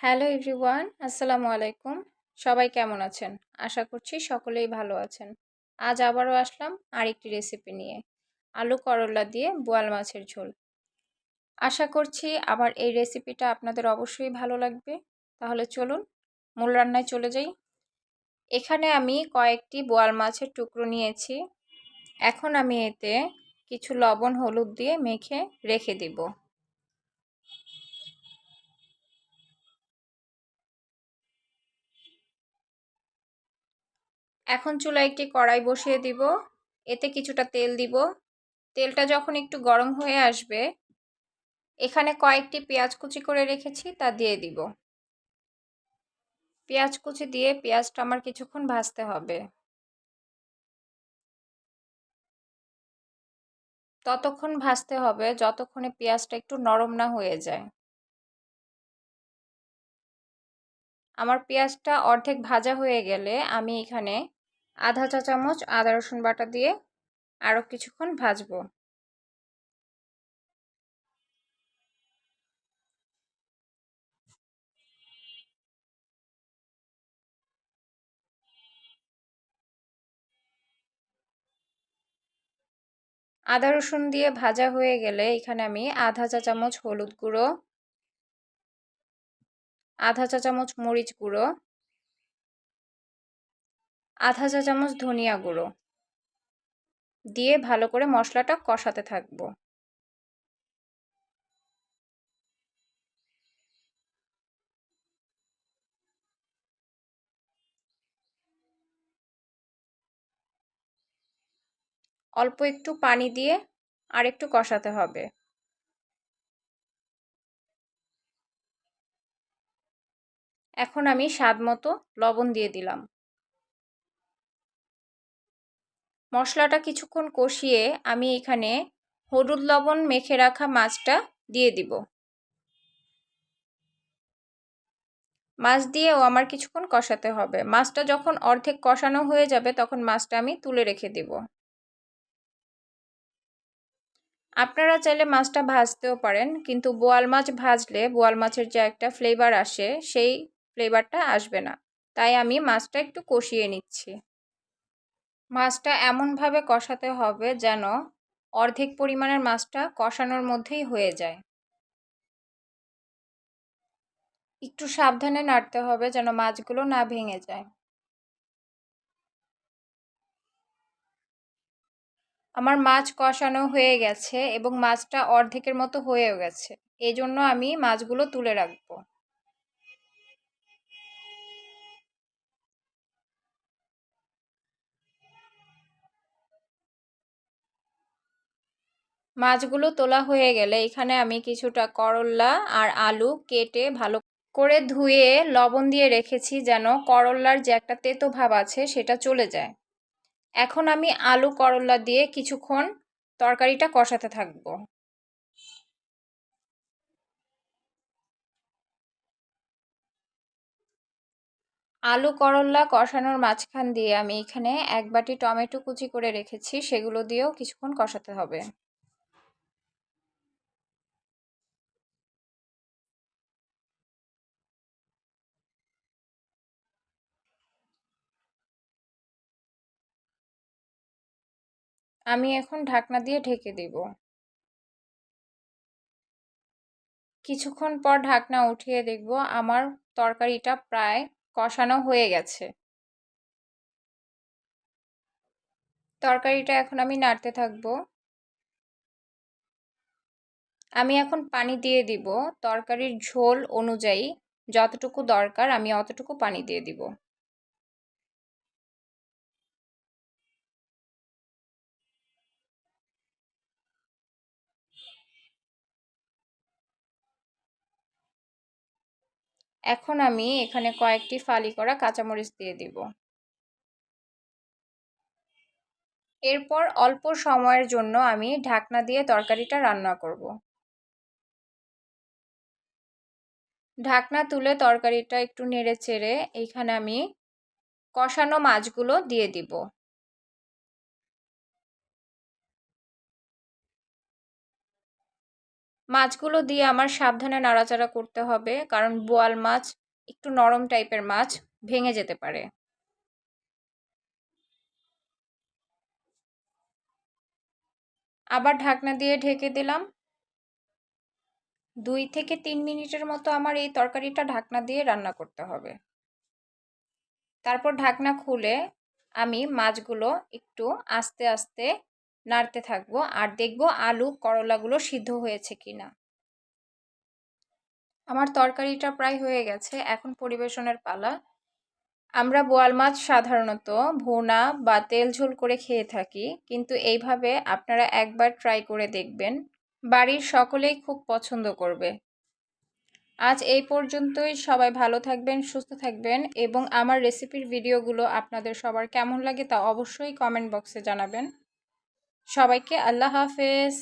Hello everyone, আসসালামু আলাইকুম। সবাই কেমন আছেন? আশা করছি সকলেই ভালো আছেন। আজ আবারও আসলাম আরেকটি রেসিপি নিয়ে। আলু করলা দিয়ে বোয়াল মাছের ঝোল। আশা করছি আবার এই রেসিপিটা আপনাদের অবশ্যই ভালো লাগবে। তাহলে চলুন মূল রান্নায় চলে যাই। এখানে আমি কয়েকটি বোয়াল মাছের টুকরো নিয়েছি। এখন আমি এতে কিছু লবণ, হলুদ দিয়ে মেখে রেখে দিব। এখন চুলায় একটি কড়াই বসিয়ে দিব, এতে কিছুটা তেল দিব। তেলটা যখন একটু গরম হয়ে আসবে, এখানে কয়েকটি পেঁয়াজ কুচি করে রেখেছি, তা দিয়ে দিব। পেঁয়াজ কুচি দিয়ে পেঁয়াজটা আমার কিছুক্ষণ ভাজতে হবে। ততক্ষণ ভাজতে হবে, যতক্ষণে পেঁয়াজটা একটু নরম না হয়ে যায়। আমার পেঁয়াজটা অর্ধেক ভাজা হয়ে গেলে আমি এখানে আধা চা চামচ আদা রসুন বাটা দিয়ে আরও কিছুক্ষণ ভাজবো। আদা রসুন দিয়ে ভাজা হয়ে গেলে এখানে আমি আধা চা চামচ হলুদ গুঁড়ো, আধা চা চামচ মরিচ গুঁড়ো আধা চা চামচ ধনিয়া গুঁড়ো। দিয়ে ভালো করে মশলাটা কষাতে থাকব। অল্প একটু পানি দিয়ে আর একটু কষাতে হবে। এখন আমি স্বাদ মতো লবণ দিয়ে দিলাম। মশলাটা কিছুক্ষণ কষিয়ে আমি এখানে হলুদ লবণ মেখে রাখা মাছটা দিয়ে দিব। মাছ দিয়েও আমার কিছুক্ষণ কষাতে হবে। মাছটা যখন অর্ধেক কষানো হয়ে যাবে তখন মাছটা আমি তুলে রেখে দিব। আপনারা চাইলে মাছটা ভাজতেও পারেন, কিন্তু বোয়াল মাছ ভাজলে বোয়াল মাছের যে একটা ফ্লেভার আসে, সেই ফ্লেভারটা আসবে না। তাই আমি মাছটা একটু কষিয়ে নিচ্ছি। মাছটা এমনভাবে কষাতে হবে যেন অর্ধেক পরিমাণের মাছটা কষানোর মধ্যেই হয়ে যায়। একটু সাবধানে নাড়তে হবে যেন মাছগুলো না ভেঙে যায়। আমার মাছ কষানো হয়ে গেছে এবং মাছটা অর্ধেকের মতো হয়েও গেছে। এই জন্য আমি মাছগুলো তুলে রাখব। মাছগুলো তোলা হয়ে গেলে এখানে আমি কিছুটা করল্লা আর আলু কেটে ভালো করে ধুয়ে লবণ দিয়ে রেখেছি যেন করল্লার যে একটা তেতো ভাব আছে সেটা চলে যায়। এখন আমি আলু করল্লা দিয়ে কিছুক্ষণ তরকারিটা কষাতে থাকব। আলু করল্লা কষানোর মাঝখান দিয়ে আমি এখানে এক বাটি টমেটো কুচি করে রেখেছি, সেগুলো দিয়েও কিছুক্ষণ কষাতে হবে। আমি এখন ঢাকনা দিয়ে ঢেকে দিব। কিছুক্ষণ পর ঢাকনা উঠিয়ে দেখব আমার তরকারিটা প্রায় কষানো হয়ে গেছে। তরকারিটা এখন আমি নাড়তে থাকব। আমি এখন পানি দিয়ে দিব। তরকারির ঝোল অনুযায়ী যতটুকু দরকার আমি অতটুকু পানি দিয়ে দিব। এখন আমি এখানে কয়েকটি ফালি করা কাঁচামরিচ দিয়ে দিব। এরপর অল্প সময়ের জন্য আমি ঢাকনা দিয়ে তরকারিটা রান্না করব। ঢাকনা তুলে তরকারিটা একটু নেড়ে চেড়ে এইখানে আমি কষানো মাছগুলো দিয়ে দিব। মাছগুলো দিয়ে আমার সাবধানে নাড়াচাড়া করতে হবে, কারণ বোয়াল মাছ একটু নরম টাইপের মাছ ভেঙে যেতে পারে। আবার ঢাকনা দিয়ে ঢেকে দিলাম। দুই থেকে তিন মিনিটের মতো আমার এই তরকারিটা ঢাকনা দিয়ে রান্না করতে হবে। তারপর ঢাকনা খুলে আমি মাছগুলো একটু আস্তে আস্তে নাড়তে থাকব আর দেখব আলু করলাগুলো সিদ্ধ হয়েছে কি না আমার তরকারিটা প্রায় হয়ে গেছে, এখন পরিবেশনের পালা। আমরা বোয়াল মাছ সাধারণত ভুনা বা তেল ঝোল করে খেয়ে থাকি, কিন্তু এইভাবে আপনারা একবার ট্রাই করে দেখবেন। বাড়ির সকলেই খুব পছন্দ করবে। আজ এই পর্যন্তই। সবাই ভালো থাকবেন, সুস্থ থাকবেন এবং আমার রেসিপির ভিডিওগুলো আপনাদের সবার কেমন লাগে তা অবশ্যই কমেন্ট বক্সে জানাবেন। সবাইকে আল্লাহ হাফেজ।